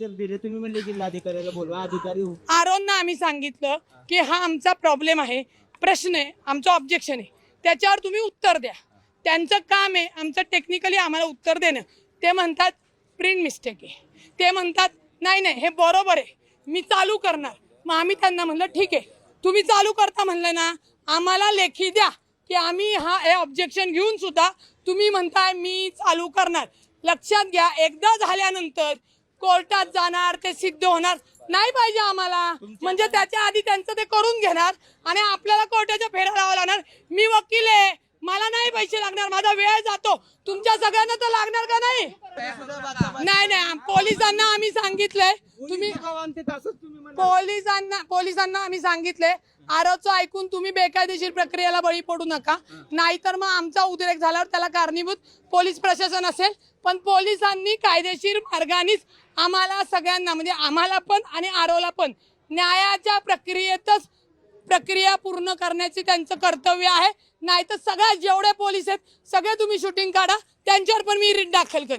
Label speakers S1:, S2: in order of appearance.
S1: उत्तर दिले तुम्ही म्हणले जिल्हाधिकाऱ्याला बोलवा अधिकारी
S2: आरोंना आम्ही सांगितलं की हा आमचा प्रॉब्लेम आहे प्रश्न आहे आमचं ऑब्जेक्शन आहे. त्याच्यावर तुम्ही उत्तर द्या. त्यांचं काम आहे आमचं टेक्निकली आम्हाला उत्तर देणं. ते म्हणतात प्रिंट मिस्टेक आहे. ते म्हणतात नाही नाही हे बरोबर आहे. मी चालू करणार. मग आम्ही त्यांना म्हणलं ठीक आहे. तुम्ही चालू करता म्हणलं ना आम्हाला लेखी द्या की आम्ही हा हे ऑब्जेक्शन घेऊन सुद्धा तुम्ही म्हणताय मी चालू करणार. लक्षात घ्या एकदा झाल्यानंतर कोर्टात जाणार ते सिद्ध होणार. नाही पाहिजे आम्हाला. म्हणजे त्याच्या आधी त्यांचं ते करून घेणार आणि आपल्याला कोर्टाच्या फेऱ्या लावा लागणार. मी वकील आहे. मला नाही पैसे लागणार. माझा वेळ जातो. तुमच्या सगळ्यांना तर लागणार का नाही? नाही नाही. पोलिसांना आम्ही सांगितलंय. तुम्ही पोलिसांना पोलिसांना आम्ही सांगितलंय. आरोचं ऐकून तुम्ही बेकायदेशीर प्रक्रियेला बळी पडू नका. नाहीतर मग आमचा उद्रेक झाल्यावर त्याला कारणीभूत पोलीस प्रशासन असेल. पण पोलिसांनी कायदेशीर मार्गानेच आम्हाला सगळ्यांना म्हणजे आम्हाला पण आणि आरोला पण न्यायाच्या प्रक्रियेतच प्रक्रिया पूर्ण करण्याचे त्यांचं कर्तव्य आहे. नाहीतर सगळ्या जेवढे पोलीस आहेत सगळे तुम्ही शूटिंग काढा. त्यांच्यावर पण मी रीट दाखल करेन.